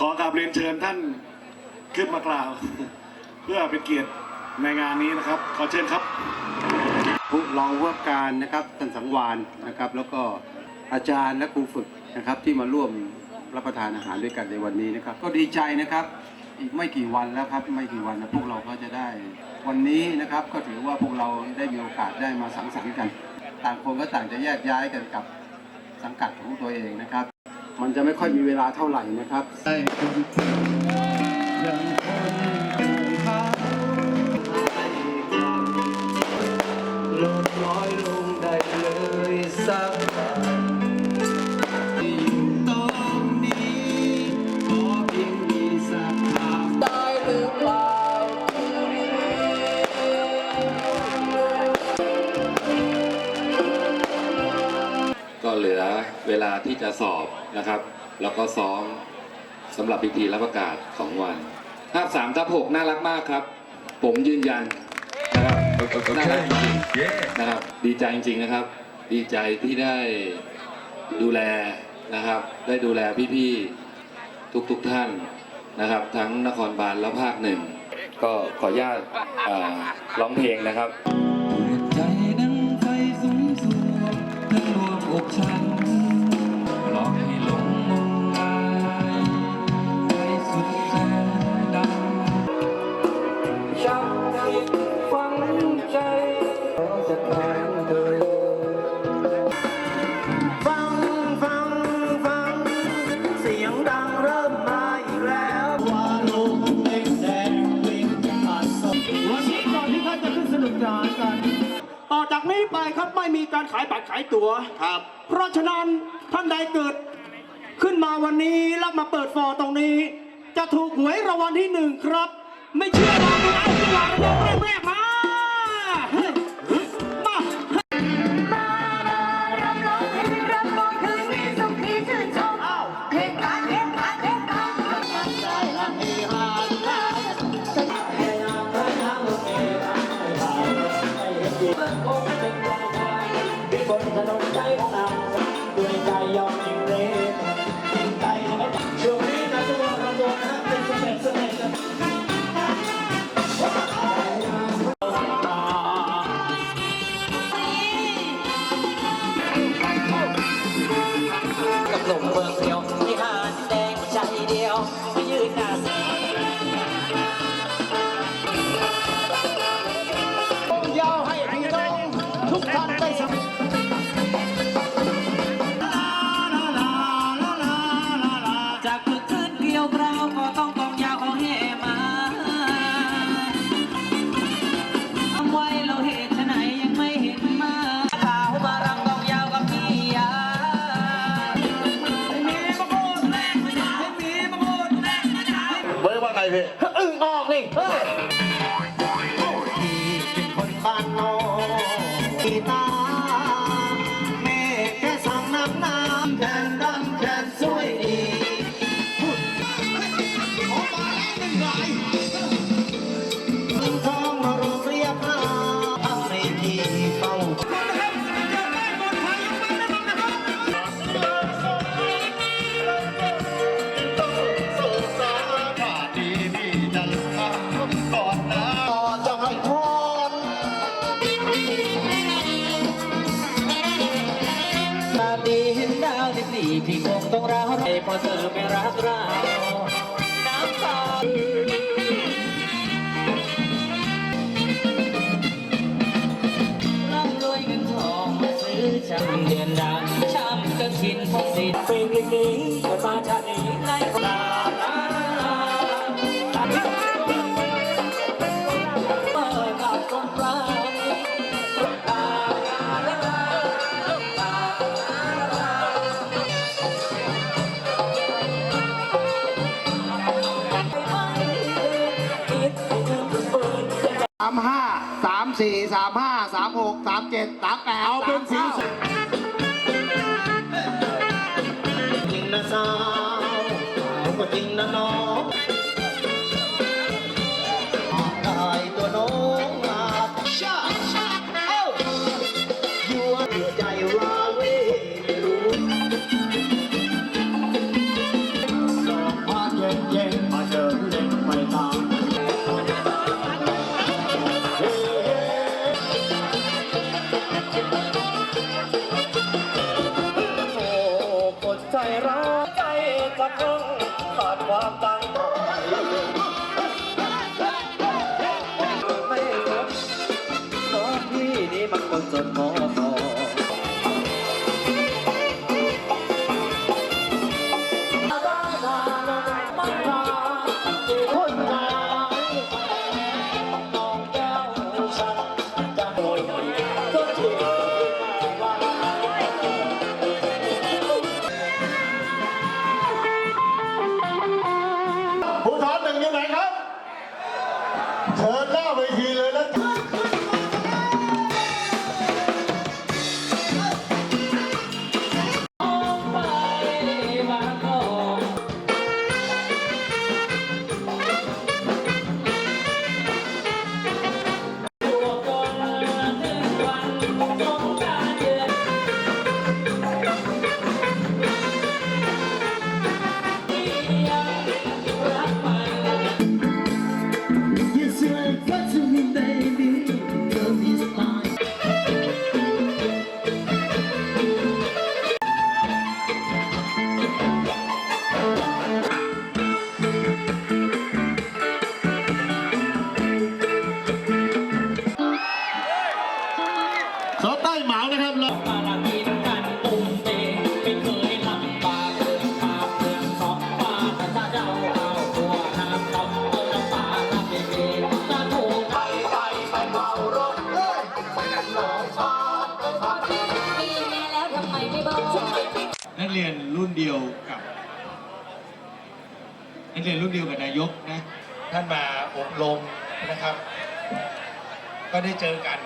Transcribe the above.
ขอกราบเรียนเชิญท่านขึ้นมากล่าว เพื่อเป็นเกียรติในงานนี้นะครับ ขอเชิญครับผู้รองผู้ว่าการนะครับท่านสังวานนะครับ แล้วก็อาจารย์และครูฝึกนะครับที่มาร่วมรับประทานอาหารด้วยกันในวันนี้นะครับ ก็ดีใจนะครับอีกไม่กี่วันแล้วครับไม่กี่วันนะพวกเราก็จะได้ วันนี้นะครับก็ถือว่าพวกเราได้มีโอกาสได้มาสังสรรค์กัน ต่างคนก็ต่างจะแยกย้ายกันกับสังกัดของตัวเองนะครับ มันจะไม่ค่อยมีเวลาเท่าไหร่นะครับได้คนที่ยังคนเกินเขาลดน้อยลงได้เลยสัก เหลือเวลาที่จะสอบนะครับ แล้วก็ซ้อมสำหรับพิธีรับประกาศของวันภาพสามทับหกน่ารักมากครับ ผมยืนยันนะครับน่ารักจริงๆนะครับ ดีใจจริงๆนะครับ ดีใจที่ได้ดูแลนะครับ ได้ดูแลพี่ๆทุกๆท่านนะครับ ทั้งนครบาลและภาคหนึ่ง ก็ขออนุญาตร้องเพลงนะครับ ร ไปครับไม่มีการขายบัตรขายตั๋ว ครับ เพราะฉะนั้นท่านใดเกิด ขึ้นมาวันนี้แล้วมาเปิดฟอร์ตรงนี้ จะถูกหวยรางวัลที่หนึ่งครับ ไม่เชื่อลองดูเอาขึ้นมาเริ่มแรกๆมา ทุกท่านได้สัม ไม่รักเราน้ำตาร่ำรวยเงินทองมาซื้อช้ำเดือนดาวช้ำกันกินพงศิษย์เพลงนี้เกิดมาชาตินี้ในามห้าสามสี่สามห้าสามหกสามเจ็ดสามแปดเอาเป็นสีจริงนะสาวผมก็จริงนะน้อง คงขาดความตั้งไม่รู้ตอนพี่นี่มันคนจนมอ เรียนรุ่นเดียวกับนักเรียนรุ่นเดียวกับนายกนะ ท่านมาอบรมนะครับ ก็ได้เจอกัน